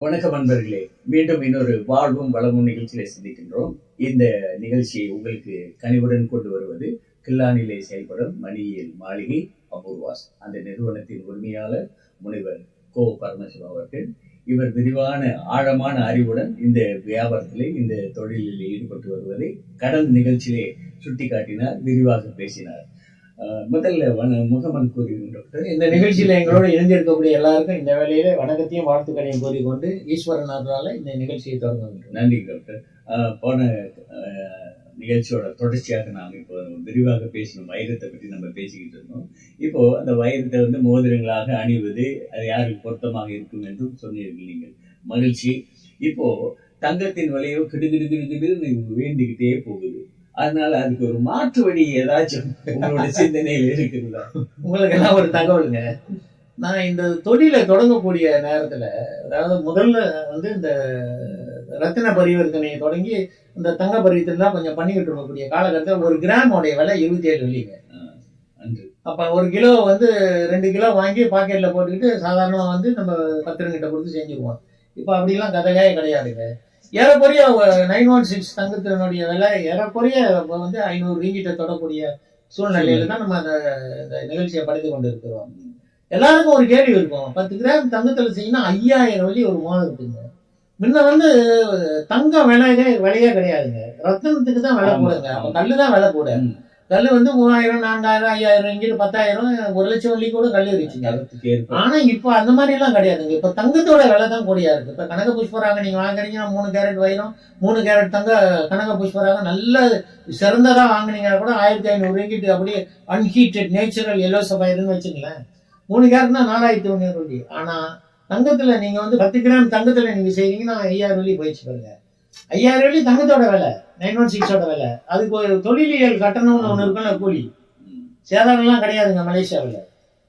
வணக்கம் நண்பர்களே. மீண்டும் இன்னொரு வாழ்வும் வளமும் நிகழ்ச்சியில சந்திக்கின்றோம். இந்த நிகழ்ச்சியை உங்களுக்கு கனிவுடன் கொண்டு வருவது கில்லானிலே செயல்படும் மணியியல் மாளிகை அபூர்வாஸ். அந்த நிறுவனத்தின் உரிமையாளர் முனைவர் கோ. பரமசிவம் அவர்கள். இவர் விரிவான ஆழமான அறிவுடன் இந்த வியாபாரத்திலே இந்த தொழிலில் ஈடுபட்டு வருவதை கடந்த நிகழ்ச்சியிலே சுட்டிக்காட்டினார் விரிவாக பேசினார். முதல்ல முகமன் கூறுகிறேன் டாக்டர் இந்த நிகழ்ச்சியில் எங்களோட இணைந்திருக்கக்கூடிய எல்லாருக்கும் இந்த வேலையில வணக்கத்தையும் வாழ்த்துக்களையும் கூறிக்கொண்டு ஈஸ்வரன் அவர்களால் இந்த நிகழ்ச்சியை தொடங்குகின்றோம் நன்றி டாக்டர். போன நிகழ்ச்சியோட தொடர்ச்சியாக நாம் இப்போ விரிவாக பேசினோம் வைரத்தை பற்றி நம்ம பேசிக்கிட்டு இருந்தோம். இப்போ அந்த வைரத்தை வந்து மோதிரங்களாக அணிவது அது யாருக்கு பொருத்தமாக இருக்கும் என்றும் சொன்னீர்கள் நீங்கள். மகிழ்ச்சி. இப்போ தங்கத்தின் விலையோ கிடுகிடுகிடுகிடுன்னு வேண்டிக்கிட்டே போகுது. அதனால அதுக்கு ஒரு மாற்று வழி ஏதாச்சும் உங்களோட சிந்தனையில் இருக்குங்களா? உங்களுக்கு எல்லாம் ஒரு தகவலுங்க. நான் இந்த தொழிலை தொடங்கக்கூடிய நேரத்துல அதாவது முதல்ல வந்து இந்த ரத்தின பரிவர்த்தனையை தொடங்கி இந்த தங்க பரிவர்த்தனை கொஞ்சம் பண்ணிக்கிட்டு இருக்கக்கூடிய காலகட்டத்தில் ஒரு கிராமோடைய விலை இருபத்தி ஏழு வெள்ளிங்க அப்ப ஒரு கிலோ வந்து ரெண்டு கிலோ வாங்கி பாக்கெட்ல போட்டுக்கிட்டு சாதாரணமா வந்து நம்ம பத்திரங்கிட்ட கொடுத்து செஞ்சுருவோம். இப்போ அப்படிலாம் கதையே கிடையாதுங்க. ஏறக்குறைய நைன் ஒன் சிக்ஸ் தங்கத்தினுடைய விலை ஏறக்குறைய வந்து ஐநூறு ரிங்கிட்ட தொடக்கூடிய சூழ்நிலையில தான் நம்ம அந்த நிகழ்ச்சியை படித்து கொண்டு இருக்கிறோம் எல்லாருக்கும் ஒரு கேள்வி இருக்கும். பத்து கிராம் தங்கத்துல செய்யணும் ஐயாயிரம் வழி ஒரு மோதல் இருக்குங்க. முன்ன வந்து தங்கம் விலையே விலையே கிடையாதுங்க. ரத்தனத்துக்கு தான் விலை போடுங்க. அப்ப. கல்லு தான் விலை போடு. ம். கல் வந்து மூவாயிரம் நான்காயிரம் ஐயாயிரம் இங்கிட்டு பத்தாயிரம் ஒரு லட்சம் வள்ளி கூட கல் இருந்துச்சுங்க. ஆனா இப்ப அந்த மாதிரி எல்லாம் கிடையாதுங்க. இப்ப தங்கத்தோட விலை தான் கூடியா இருக்கு. இப்ப கனக புஷ்பராக நீங்க வாங்குறீங்கன்னா மூணு கேரட் வைரம் மூணு கேரட் தங்க கனக புஷ்பராக நல்ல சிறந்ததா வாங்குனீங்கன்னா கூட ஆயிரத்தி ஐநூறு ரிங்கிட்டு அப்படியே அன்ஹீட்டட் நேச்சுரல் எல்லோ சஃபயர்னு வச்சுங்களேன் மூணு கேரட்னா நாலாயிரத்தி ஒண்ணூறு வள்ளி. ஆனா தங்கத்துல நீங்க வந்து பத்து கிராம் தங்கத்துல நீங்க செய்றீங்கன்னா ஐயாயிரம் வள்ளி போயிடுச்சு பாருங்க. ஐயாயிரம் வள்ளி தங்கத்தோட விலை. நைன் ஒன் சிக்ஸோட விலை. அதுக்கு ஒரு தொழிலியல் கட்டணம்னு ஒன்று இருக்குல்ல கூலி. சேதாரம்லாம் கிடையாதுங்க மலேசியாவில்.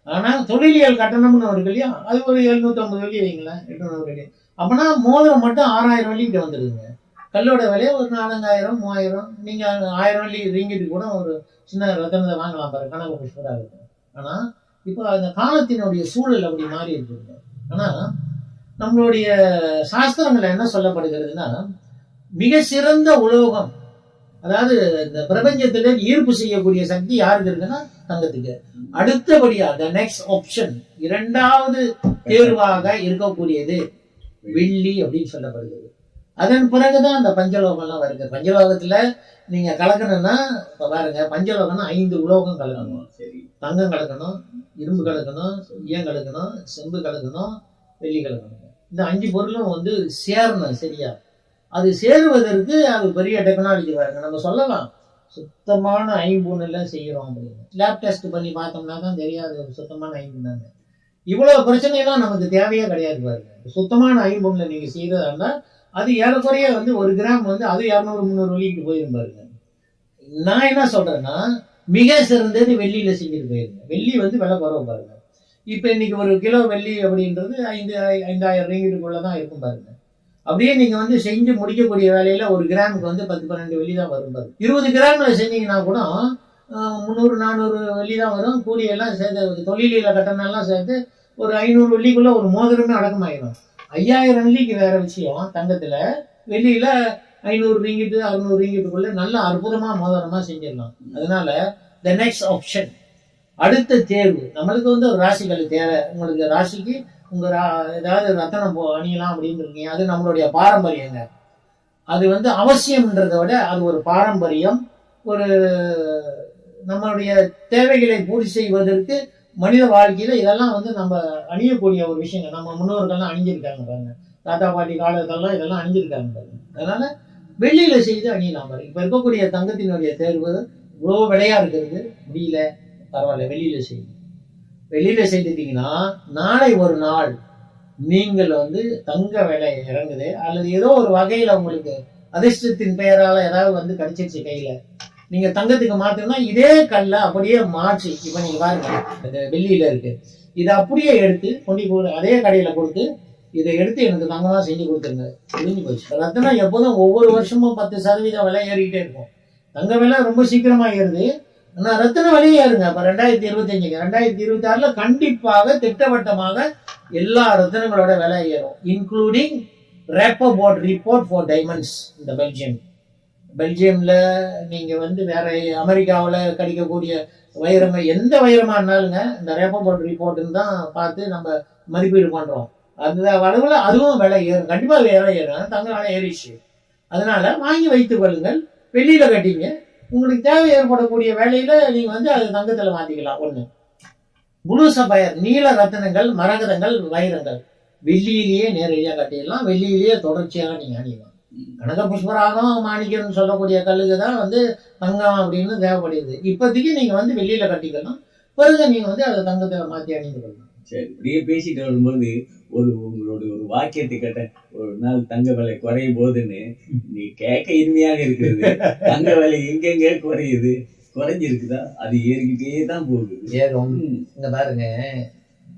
ஆனால் தொழிலியல் கட்டணம்னு ஒரு இல்லையா? அது ஒரு எழுநூற்றம்பது வெள்ளி வைங்களேன் எட்நூறு வெள்ளி. அப்போனா மோதிரம் மட்டும் ஆறாயிரம் வெள்ளிக்கிட்ட வந்துடுதுங்க கல்லோட விலையை ஒரு நாலஞ்சாயிரம் மூவாயிரம். நீங்கள் ஆயிரம் வெள்ளி ரீங்கிட்டு கூட ஒரு சின்ன ரத்தனத்தை வாங்கலாம் பாரு கணக்கு புஷ்பராக இருக்கும். ஆனால் இப்போ அந்த காலத்தினுடைய சூழல் அப்படி மாறி இருக்குங்க ஆனால் நம்மளுடைய சாஸ்திரங்கள் என்ன சொல்லப்படுகிறதுனா மிக சிறந்த உலோகம். அதாவது இந்த பிரபஞ்சத்திலே ஈர்ப்பு செய்யக்கூடிய சக்தி யாருக்கு இருக்குன்னா தங்கத்துக்கு. அடுத்தபடியா த நெக்ஸ்ட் ஆப்ஷன் இரண்டாவது தேர்வாக இருக்கக்கூடியது வெள்ளி அப்படின்னு சொல்லப்படுகிறது. அதன் பிறகுதான் அந்த பஞ்சலோகம்லாம் வருது. பஞ்சலோகத்துல நீங்க கலக்கணும்னா இப்ப பாருங்க பஞ்சலோகம்னா ஐந்து உலோகம் கலக்கணும். தங்கம் கலக்கணும் இரும்பு கலக்கணும் ஈயம் கலக்கணும் செம்பு கலக்கணும் வெள்ளி கலக்கணும். இந்த அஞ்சு பொருளும் வந்து சேரணும் சரியா? அது சேருவதற்கு அது பெரிய டெக்னாலஜி பாருங்க நம்ம சொல்லலாம் சுத்தமான ஐம்பூன்னுல செய்கிறோம் அப்படின்னு. லேப் டெஸ்ட் பண்ணி பார்த்தோம்னா தான் தெரியாது சுத்தமான ஐம்பூன்னாங்க இவ்வளோ பிரச்சனைலாம் நமக்கு தேவையே கிடையாது பாருங்க. சுத்தமான ஐம்பொன்ல நீங்கள் செய்கிறதா இருந்தால் அது ஏறக்குறைய வந்து ஒரு கிராம் வந்து அது இரநூறு முந்நூறு வெள்ளிக்கு போயிரும் பாருங்க. நான் என்ன சொல்கிறேன்னா மிக சிறந்தது வெள்ளியில் செஞ்சுட்டு போயிருங்க. வெள்ளி வந்து விலை குறவு பாருங்க. இப்போ இன்னைக்கு ஒரு கிலோ வெள்ளி அப்படின்றது ஐந்து ஐந்தாயிரம் ரீங்கிட்டுக்குள்ளே தான் இருக்கும் பாருங்க. அப்படியே நீங்க வந்து செஞ்சு முடிக்கக்கூடிய வேலையில ஒரு கிராமுக்கு வந்து பத்து பன்னெண்டு வெள்ளி தான் வரும் பாரு. இருபது கிராம்ல செஞ்சீங்கன்னா கூட முந்நூறு நானூறு வெள்ளி தான் வரும். கூலியெல்லாம் சேர்த்து தொழிலில் கட்டணம்லாம் சேர்த்து ஒரு ஐநூறு வெள்ளிக்குள்ள ஒரு மோதிரமே அடக்கமாயிடும் ஐயாயிரம் வெள்ளிக்கு வேற விஷயம் தங்கத்துல. வெள்ளியில ஐநூறு ரிங்கிட்டு அறுநூறு ரிங்கிட்டுக்குள்ள நல்ல அற்புதமா மோதிரமா செஞ்சிடலாம். அதனால த நெக்ஸ்ட் ஆப்ஷன் அடுத்த தேர்வு. நம்மளுக்கு வந்து ஒரு ராசிகள் தேவை. உங்களுக்கு ராசிக்கு உங்கள் ஏதாவது ரத்தனம் போ அணியலாம் அப்படின்னு இருக்கீங்க அது நம்மளுடைய பாரம்பரியங்க. அது வந்து அவசியம்ன்றதை விட அது ஒரு பாரம்பரியம். ஒரு நம்மளுடைய தேவைகளை பூர்த்தி செய்வதற்கு மனித வாழ்க்கையில் இதெல்லாம் வந்து நம்ம அணியக்கூடிய ஒரு விஷயங்க நம்ம முன்னோர்கள்லாம் அணிஞ்சிருக்காங்க பாருங்க. தாத்தா பாட்டி காலத்தெல்லாம் இதெல்லாம் அணிஞ்சிருக்காங்க பாருங்க. அதனால வெள்ளியில செய்து அணியலாம் பாருங்க. இப்போ இருக்கக்கூடிய தங்கத்தினுடைய தேர்வு இவ்வளோ விலையா இருக்கிறது? முடியல. பரவாயில்ல வெளியில செய்யுங்க. வெளியில செய்துட்டீங்கன்னா நாளை ஒரு நாள் நீங்கள் வந்து தங்க விலை இறங்குது அல்லது ஏதோ ஒரு வகையில உங்களுக்கு அதிர்ஷ்டத்தின் பெயரால ஏதாவது வந்து கிடைச்சிருச்சு கையில. நீங்க தங்கத்துக்கு மாத்தணும்னா இதே கல்ல அப்படியே மாற்றி இப்ப நீங்க பாருங்க இந்த வெள்ளியில இருக்கு. இதை அப்படியே எடுத்து கொண்டு அதே கடையில கொடுத்து இதை எடுத்து எனக்கு தங்கமா செஞ்சு கொடுத்துருங்க. முடிஞ்சு போச்சு. ரத்தனம் எப்போதும் ஒவ்வொரு வருஷமும் பத்து சதவீதம் விலை ஏறிக்கிட்டே இருக்கும். தங்க விலை ரொம்ப சீக்கிரமாக ஏறுது. ஆனா ரத்தின வழியே இருங்க இப்ப ரெண்டாயிரத்தி இருபத்தஞ்சுங்க ரெண்டாயிரத்தி இருபத்தி ஆறுல கண்டிப்பாக திட்டவட்டமாக எல்லா ரத்தினங்களோட விலை ஏறும். Including Rapaport report for diamonds இந்த பெல்ஜியம். பெல்ஜியம்ல நீங்க வந்து வேற அமெரிக்காவில் கிடைக்கக்கூடிய வைரங்கள் எந்த வைரமா இருந்தாலுங்க இந்த ரேப்போ போர்ட் ரிப்போர்ட்டுன்னு தான் பார்த்து நம்ம மதிப்பீடு பண்றோம். அந்த அளவில் அதுவும் விலை ஏறும். கண்டிப்பாக விலை ஏறும். தங்க விலை ஏறிச்சு அதனால வாங்கி வைத்துக் கொள்ளுங்கள். வெளியில கட்டிங்க. உங்களுக்கு தேவை ஏற்படக்கூடிய வேலையில நீங்க வந்து அது தங்கத்துல மாத்திக்கலாம். ஒண்ணு. முழு சபையர் நீல ரத்தினங்கள் மரகதங்கள் வைரங்கள். வெள்ளியிலேயே நேரடியாக கட்டிடலாம். வெள்ளியிலேயே தொடர்ச்சியாக நீங்க அணியலாம். கனக புஷ்பராகம் மாணிக்கம்னு சொல்லக்கூடிய கல்லுக்கு தான் வந்து தங்கம் அப்படின்னு தேவைப்படுது. இப்போதைக்கு நீங்க வந்து வெளியில கட்டிக்கலாம். பிறகு நீங்க வந்து அதை தங்கத்தை மாத்தி அணிந்து கொள்ளலாம். சரி இப்படியே பேசிட்டு வரும்போது ஒரு உங்களோட ஒரு வாக்கியத்தை கேட்டேன். ஒரு நாள் தங்க விலை குறையும் போதுன்னு. நீ கேட்க இனிமையாக இருக்கிறது. தங்க விலை எங்கெங்க குறையுது? குறைஞ்சிருக்குதா? அது ஏறிக்கிட்டே தான் போகுது. ஏறும். இங்க பாருங்க.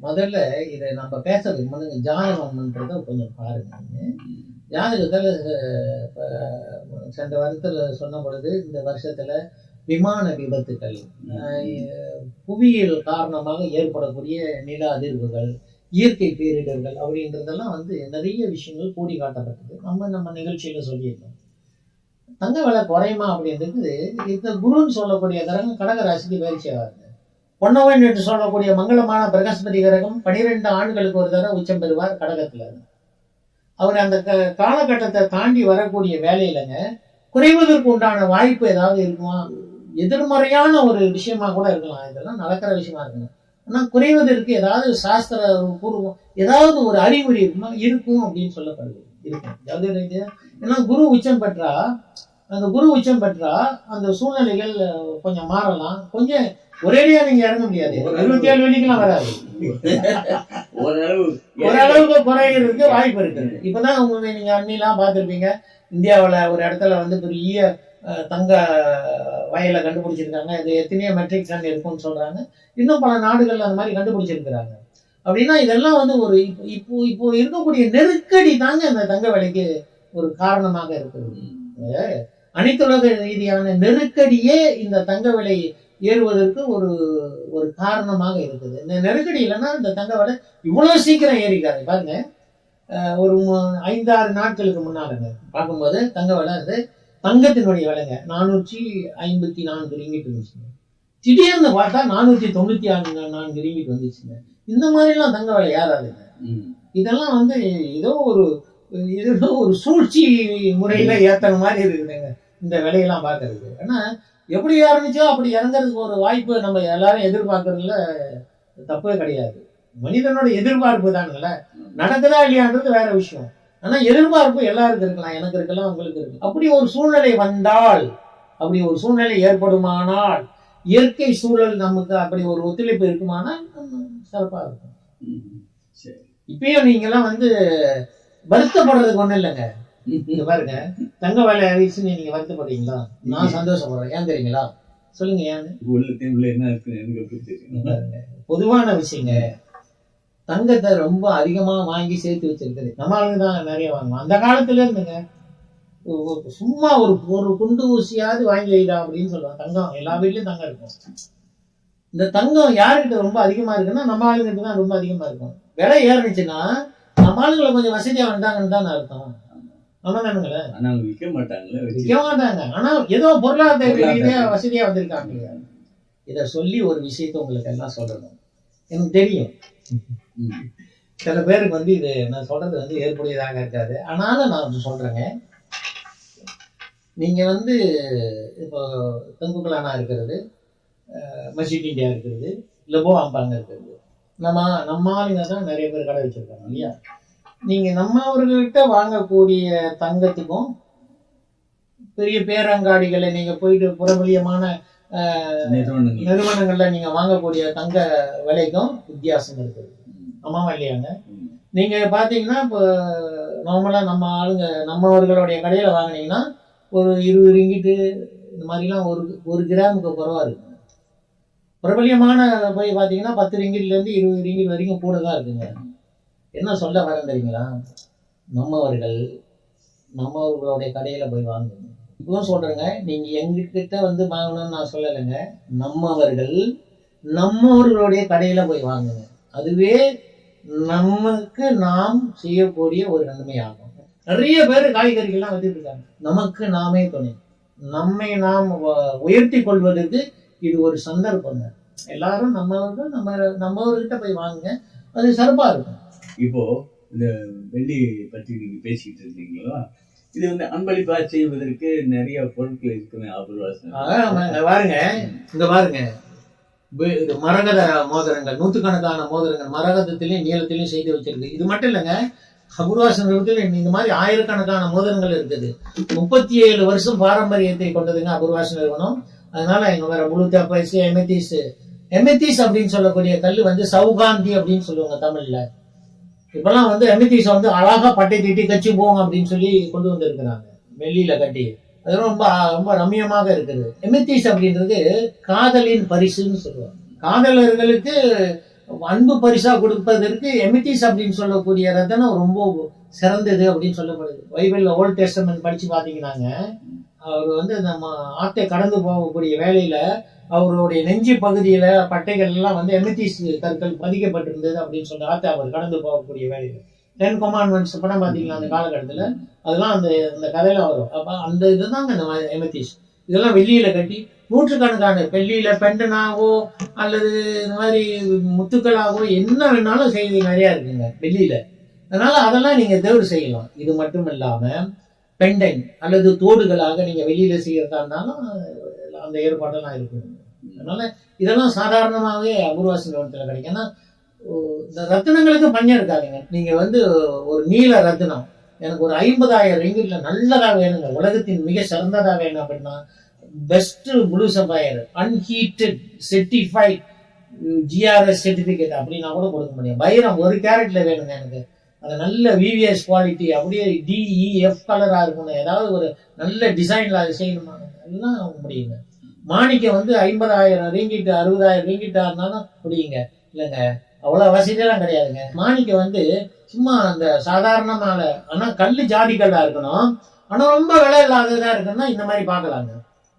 முதல்ல இதை நம்ம பேசுறதுக்கு முன்னாடி ஜாதகம்ன்றத கொஞ்சம் பாருங்க. ஜாதகத்துல சென்ற வருடத்துல சொன்ன பொழுது இந்த வருஷத்துல விமான விபத்துக்கள் புவியியல் காரணமாக ஏற்படக்கூடிய நில அதிர்வுகள் இயற்கை பேரிடர்கள் அப்படின்றதெல்லாம் வந்து நிறைய விஷயங்கள் கூடி காட்டப்பட்டது. நம்ம நம்ம நிகழ்ச்சியில சொல்லியிருந்தோம். தங்க விலை குறையுமா அப்படின்றது இந்த குருன்னு சொல்லக்கூடிய கிரகம் கடக ராசிக்கு பயிற்சியாகாது பொன்னவன் என்று சொல்லக்கூடிய மங்களமான பிரகஸ்பதி கிரகம் பனிரெண்டு ஆண்டுகளுக்கு ஒரு தடவை உச்சம் பெறுவார் கடகத்துல. அவர் அந்த க- காலகட்டத்தை தாண்டி வரக்கூடிய வேலையிலங்க குறைவதற்கு உண்டான வாய்ப்பு ஏதாவது இருக்குமா? எதிர்மறையான ஒரு விஷயமா கூட இருக்கலாம். இதெல்லாம் நடக்கிற விஷயமா இருக்குங்க. ஆனா குறைவதற்கு ஏதாவது சாஸ்திர பூர்வம் ஏதாவது ஒரு அறிகுறி இருக்குமா இருக்கும் அப்படின்னு சொல்லப்படுது. இருக்கும். ரீதியா ஏன்னா குரு உச்சம் பெற்றா அந்த குரு உச்சம் பெற்றா அந்த சூழ்நிலைகள் கொஞ்சம் மாறலாம். கொஞ்சம் ஒரேடியா நீங்க இறங்க முடியாது. இருபத்தி ஏழு வெள்ளிக்கெல்லாம் வராது. ஓரளவு ஓரளவுக்கு குறையிறதுக்கு வாய்ப்பு இருக்கு. இப்பதான் உங்க நீங்க அண்ணிலாம் பார்த்திருப்பீங்க. இந்தியாவுல ஒரு இடத்துல வந்து பெரிய தங்க வயலை கண்டுபிடிச்சிருக்காங்க. இது எத்தனையோ மெட்ரிக் டன் இருக்கும்னு சொல்றாங்க. இன்னும் பல நாடுகள்ல அந்த மாதிரி கண்டுபிடிச்சிருக்கிறாங்க. அப்படின்னா இதெல்லாம் வந்து ஒரு இப்போ இப்போ இப்போ இருக்கக்கூடிய நெருக்கடி தாங்க இந்த தங்க விலைக்கு ஒரு காரணமாக இருக்கிறது. அஹ், அனைத்துலக ரீதியான நெருக்கடியே இந்த தங்க விலை ஏறுவதற்கு ஒரு ஒரு காரணமாக இருக்குது. இந்த நெருக்கடி இல்லைன்னா இந்த தங்க விலை இவ்வளவு சீக்கிரம் ஏறிக்காது. பாருங்க. ஒரு ஐந்தாறு நாட்களுக்கு முன்னாலுங்க பார்க்கும்போது தங்க விலை வந்து தங்கத்தினுடைய விலைங்க நானூற்றி ஐம்பத்தி நான்கு ரிங்கிட் இருந்துச்சுங்க திடீர்னு பார்த்தா நானூற்றி தொண்ணூற்றி ஆறு நான்கு ரிங்கிட் வந்துச்சுங்க. இந்த மாதிரிலாம் தங்க விலை ஏறாதுங்க. இதெல்லாம் வந்து ஏதோ ஒரு ஏதோ ஒரு சூழ்ச்சி முறையில ஏத்துற மாதிரி இருக்குதுங்க இந்த விலையெல்லாம் பார்க்கறது ஏன்னா எப்படி ஆரம்பிச்சோ அப்படி இறங்குறதுக்கு ஒரு வாய்ப்பு நம்ம எல்லாரும் எதிர்பார்க்கறதுல தப்பே கிடையாது. மனிதனோட எதிர்பார்ப்பு தானுங்கள. நடக்குதா இல்லையான்றது வேற விஷயம். ஆனா எதிர்பார்ப்பு எல்லாருக்கும் இருக்கலாம். எனக்கு இருக்கலாம் உங்களுக்கு இருக்கு அப்படி ஒரு சூழ்நிலை வந்தால் அப்படி ஒரு சூழ்நிலை ஏற்படுமானால் இயற்கை சூழல் நமக்கு அப்படி ஒரு ஒத்துழைப்பு இருக்குமானால் சிறப்பா இருக்கும். இப்பயும் நீங்கெல்லாம் வந்து வருத்தப்படுறதுக்கு ஒண்ணும் இல்லைங்க. இங்க பாருங்க தங்க வேலை ஆயிடுச்சுன்னு நீங்க வருத்தப்படுறீங்களா? நான் சந்தோஷப்படுறேன். ஏன் தெரியுங்களா? சொல்லுங்க ஏன்? உள்ளத்தின் உள்ள என்ன இருக்குன்னு எனக்கு பொதுவான விஷயங்க. தங்கத்தை ரொம்ப அதிகமா வாங்கி சேர்த்து வச்சிருக்குது. நம்ம ஆளுங்க தான் நிறைய வாங்குவோம் அந்த காலத்துல இருந்துங்க சும்மா ஒரு ஒரு குண்டு ஊசியாவது வாங்கி வைடா அப்படின்னு சொல்லுவாங்க. தங்கம் எல்லா வீட்லயும் தங்கம் இருக்கும். இந்த தங்கம் யாருக்கிட்ட ரொம்ப அதிகமா இருக்குன்னா நம்ம ஆளுங்கிட்ட தான் ரொம்ப அதிகமா இருக்கும். விலை ஏறுனுச்சுன்னா நம்ம ஆளுங்களை கொஞ்சம் வசதியா வந்தாங்கன்னு தான் அர்த்தம். ஆமா தானுங்களே ஆனா அவங்க விற்க மாட்டாங்க. ஆனா ஏதோ பொருளாதார ரீதியா வசதியா வந்திருக்காங்க? இத சொல்லி ஒரு விஷயத்தை உங்களுக்கு எல்லாம் சொல்லணும். எனக்கு தெரியும். சில பேருக்கு வந்து இது நான் சொல்றது வந்து ஏற்புடையதாக இருக்காது. ஆனாலும் நான் சொல்றேங்க. நீங்க வந்து இப்போ தங்குக்கலானா இருக்கிறது மஸ்ஜித் இந்தியா இருக்கிறது லெபோ ஆம்பாங்க இருக்கிறது. நம்ம நம்ம ஆளுங்க தான் நிறைய பேர் கடை வச்சிருக்காங்க இல்லையா? நீங்க நம்ம அவர்கள்ட்ட வாங்கக்கூடிய தங்கத்துக்கும் பெரிய பேரங்காடிகளை நீங்க போயிட்டு நிறுவனங்கள். நிறுவனங்கள்ல நீங்க வாங்கக்கூடிய தங்க விலைக்கும் வித்தியாசம் இருக்குது. ஆமாவா இல்லையாங்க? நீங்க பாத்தீங்கன்னா இப்போ நார்மலா நம்ம ஆளுங்க நம்மவர்களுடைய கடையில வாங்குனீங்கன்னா ஒரு இருபது ரிங்கிட்டு இந்த மாதிரிலாம் ஒரு ஒரு கிராமுக்கு குறவா இருக்கு. பிரபலியமான போய் பாத்தீங்கன்னா பத்து ரிங்கிட்ல இருந்து இருபது ரிங்கிட் வரைக்கும் கூட தான் இருக்குங்க. என்ன சொல்ல வரேன் தெரியுங்களா? நம்மவர்கள் நம்மவர்களுடைய கடையில போய் வாங்குங்க இப்பவும் சொல்றேங்க நீங்க எங்ககிட்ட வந்து வாங்கணும்னு நான் சொல்லலைங்க. நம்மவர்கள் நம்மவர்களுடைய கடையில போய் வாங்குங்க. அதுவே நமக்கு நாம் செய்யக்கூடிய ஒரு நன்மையாகும் நிறைய பேர் காய்கறிகள்லாம் வந்துட்டு இருக்காங்க நமக்கு நாமே துணை. நம்மை நாம் உயர்த்தி கொள்வதற்கு இது ஒரு சந்தர்ப்பங்க எல்லாரும் நம்மவர்கள் நம்ம நம்மவர்கிட்ட போய் வாங்குங்க. அது சிறப்பா இருக்கும். இப்போ இந்த வெள்ளி பற்றி நீங்க பேசிக்கிட்டு இருந்தீங்களா? இது வந்து அன்பளிப்பா செய்வதற்கு நிறைய பொருட்கள் இருக்குமே அபூர்வாசன் பாருங்க. இங்க பாருங்க. இது மரகத மோதிரங்கள் நூற்றுக்கணக்கான மோதிரங்கள் மரகதத்திலையும் நீளத்திலையும் செய்து வச்சிருக்கு. இது மட்டும் இல்லைங்க அபூர்வாசனத்தில் இந்த மாதிரி ஆயிரக்கணக்கான மோதிரங்கள் இருக்குது. முப்பத்தி ஏழு வருஷம் பாரம்பரியத்தை கொண்டதுங்க அபூர்வாசன் நிறுவனம். அதனால இங்க வர முழு பைசு எமெத்திஸ் எமெத்திஸ் அப்படின்னு சொல்லக்கூடிய கல் வந்து சவுகாந்தி அப்படின்னு சொல்லுவாங்க தமிழ்ல. இப்பெல்லாம் வந்து எமெத்திஸ் வந்து அழகா பட்டை தீட்டி கச்சி போங்க அப்படின்னு சொல்லி கொண்டு வந்திருக்கிறாங்க. வெள்ளியில கட்டி. அது ரொம்ப ரொம்ப ரம்மியமாக இருக்குது. எமித்திஸ் அப்படின்றது காதலின் பரிசுன்னு சொல்லுவாங்க. காதலர்களுக்கு அன்பு பரிசா கொடுப்பதற்கு எமித்திஸ் அப்படின்னு சொல்லக்கூடிய ரத்தனம் ரொம்ப சிறந்தது அப்படின்னு சொல்லப்படுது. பைபிள் ஓல்ட் டெஸ்டமெண்ட் படிச்சு பாத்தீங்கன்னாங்க அவர் வந்து நம்ம ஆட்டை கடந்து போகக்கூடிய வேலையில அவருடைய நெஞ்சு பகுதியில பட்டைகள் எல்லாம் வந்து எமித்திஸ் கற்கள் பதிக்கப்பட்டிருந்தது அப்படின்னு சொல்லி ஆத்தை அவர் கடந்து போகக்கூடிய வேலையில டென் கொமாண்ட்மெண்ட்ஸ் படம் பாத்தீங்களா அந்த காலகட்டத்துல? அதெல்லாம் அந்த அந்த கதையில வரும். அப்போ அந்த இதுதாங்க இந்த எமிட்டிஸ் இதெல்லாம் வெள்ளியில கட்டி நூற்றுக்கணக்கான வெள்ளியில பெண்டனாவோ அல்லது இந்த மாதிரி முத்துக்களாகவோ என்ன வேணாலும் செய்தி நிறையா இருக்குங்க வெள்ளியில. அதனால அதெல்லாம் நீங்க தேர்வு செய்யலாம். இது மட்டும் இல்லாம பெண்டன் அல்லது தோடுகளாக நீங்க வெளியில செய்யறதா இருந்தாலும் அந்த ஏற்பாடெல்லாம் இருக்கும். அதனால இதெல்லாம் சாதாரணமாகவே அபூர்வாசி நிறுவனத்தில் கிடைக்கும். ஏன்னா இந்த ரத்தினங்களுக்கு மஞ்சள் இருக்காதுங்க. நீங்க வந்து ஒரு நீல ரத்தினம் எனக்கு ஒரு ஐம்பதாயிரம் ரிங்கிட்ல நல்லதா வேணுங்க. உலகத்தின் மிக சிறந்ததா வேணும் அப்படின்னா பெஸ்ட் முழு சம்பாயர் அன்ஹீட்டட் செர்டிஃபைட் ஜிஆர்எஸ் சர்டிஃபிகேட் அப்படின்னா கூட கொடுக்க முடியும். பைரம் ஒரு கேரட்ல வேணுங்க எனக்கு. அது நல்ல விவிஎஸ் குவாலிட்டி அப்படியே டிஇஎஃப் கலரா இருக்கணும் ஏதாவது ஒரு நல்ல டிசைன்ல அது செய்யணுமா? எல்லாம் முடியுங்க. மாணிக்கம் வந்து ஐம்பதாயிரம் ரீங்கிட்டு அறுபதாயிரம் ரீங்கிட்டா இருந்தாலும் முடியுங்க. இல்லைங்க. அவ்வளவு வசதியெல்லாம் கிடையாதுங்க. மாணிக்க வந்து சும்மா அந்த சாதாரணமான ஆனா கல்லு ஜாதி கல்லா இருக்கணும். ஆனா ரொம்ப விலை இல்லாததா இருக்குன்னா இந்த மாதிரி பார்க்கலாங்க.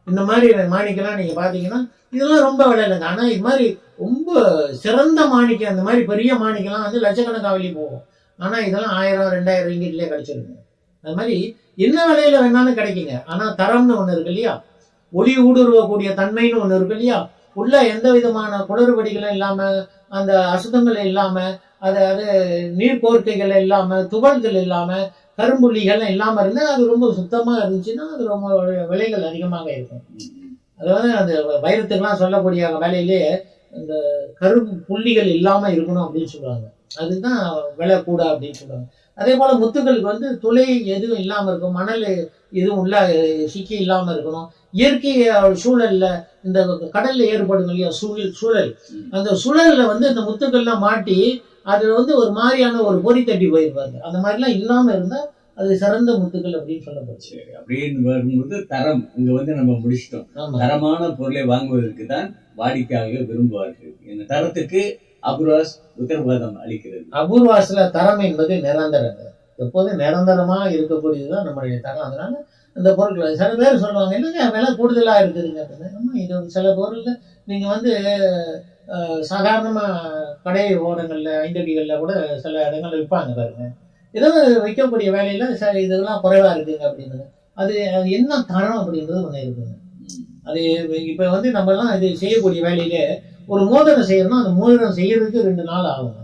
இந்த மாதிரி மாணிக்கெல்லாம் நீங்க பாத்தீங்கன்னா இதெல்லாம் ரொம்ப விலை இல்லைங்க. ஆனா இது மாதிரி ரொம்ப சிறந்த மாணிக்கம் அந்த மாதிரி பெரிய மாணிக்கெல்லாம் வந்து லட்சக்கணக்காக போகும். ஆனா இதெல்லாம் ஆயிரம் ரெண்டாயிரம் ரிங்கிட்லேயே கிடைச்சிருங்க. அது மாதிரி என்ன விலையில வேணாலும் கிடைக்குங்க. ஆனா தரம்னு ஒன்று இருக்கு இல்லையா? ஒளி ஊடுருவக்கூடிய தன்மைன்னு ஒண்ணு இருக்கு இல்லையா? உள்ள எந்த விதமான குளறுபடிகளும் இல்லாம அந்த அசுத்தங்கள் இல்லாம அது அது நீர் கோர்க்கைகள் இல்லாம துகள்கள் இல்லாம கரும்புள்ளிகள் இல்லாம இருந்தா அது ரொம்ப சுத்தமா இருந்துச்சுன்னா அது ரொம்ப விலைகள் அதிகமாக இருக்கும். அதாவது அந்த வைரத்துக்கெல்லாம் சொல்லக்கூடிய வேலையிலே இந்த கரும்பு புள்ளிகள் இல்லாம இருக்கணும் அப்படின்னு சொல்லுவாங்க. அதுதான் விலை கூட அப்படின்னு சொல்லுவாங்க. அதே போல முத்துக்களுக்கு வந்து துளை எதுவும் இல்லாம இருக்கும் மணல் எதுவும் உள்ள சிக்கி இல்லாம இருக்கணும். இயற்கை சூழல்ல இந்த கடல்ல ஏற்படும் இல்லையா சூழல் சூழல். அந்த சூழல்ல வந்து இந்த முத்துக்கள்லாம் மாட்டி அதுல வந்து ஒரு மாதிரியான ஒரு பொறி தட்டி போயிருப்பாங்க. அந்த மாதிரிலாம் இல்லாம இருந்தா அது சிறந்த முத்துக்கள் அப்படின்னு சொல்லப்படுச்சு அப்படின்னு வரும்போது தரம் இங்க வந்து நம்ம முடிச்சிட்டோம். தரமான பொருளை வாங்குவதற்கு தான் வாடிக்கையாளர்கள் விரும்புவார்கள். இந்த தரத்துக்கு அபுராஸ் உத்தரவாதம் அளிக்கிறது. அபூர்வாசில தரம் என்பது நிரந்தரம். எப்போதும் நிரந்தரமா இருக்கக்கூடியதுதான் நம்மளுடைய தரம். அதனால இந்த பொருட்கள். சில பேர் சொல்லுவாங்க இல்லைங்க விலை கூடுதலாக இருக்குதுங்க அப்படின்னு இது சில பொருள் நீங்கள் வந்து சாதாரணமாக கடை ஓடங்களில் ஐந்தடிகளில் கூட சில இடங்களில் விற்பாங்க பாருங்க. ஏதோ வைக்கக்கூடிய வேலையில் சரி இதெல்லாம் குறைவா இருக்குங்க அப்படின்றது. அது அது என்ன தரம் அப்படின்றது ஒன்று இருக்குங்க அது இப்போ வந்து நம்ம எல்லாம் இது செய்யக்கூடிய வேலையிலே ஒரு மோதிரம் செய்யணும்னா அந்த மோதிரம் செய்யறதுக்கு ரெண்டு நாள் ஆகுங்க.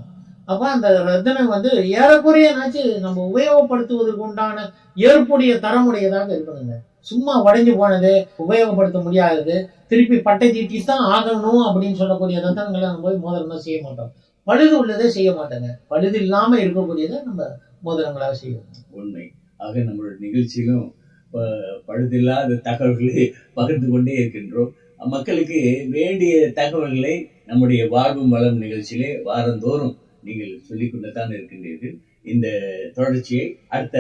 அப்ப அந்த ரத்தினம் வந்து ஏறக்குறையனாச்சு நம்ம உபயோகப்படுத்துவதற்கு உண்டான ஏற்புடைய தரமுடையதாக இருக்கணுங்க சும்மா உடைஞ்சு போனது உபயோகப்படுத்த முடியாதது திருப்பி பட்டை தீட்டி தான் ஆகணும் அப்படின்னு சொல்லக்கூடிய ரத்தனங்களை நம்ம போய் மோதிரமா செய்ய மாட்டோம். பழுது உள்ளதை செய்ய மாட்டோங்க. பழுது இல்லாம இருக்கக்கூடியதை நம்ம மோதிரங்களாக செய்வோம். உண்மை. ஆக நம்மளோட நிகழ்ச்சியிலும் பழுதில்லாத தகவல்களை பகிர்ந்து கொண்டே இருக்கின்றோம். மக்களுக்கு வேண்டிய தகவல்களை நம்முடைய வாழ்வும் வளம் நிகழ்ச்சியிலே வாரந்தோறும் நீங்கள் சொல்லிக் கொண்டுதான் இருக்கின்றீர்கள். இந்த தொடர்ச்சியை அடுத்த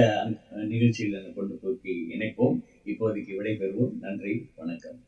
அஹ், நிகழ்ச்சியில் கொண்டு போக்கி இணைப்போம். இப்போதைக்கு விடைபெறுவோம். நன்றி வணக்கம்.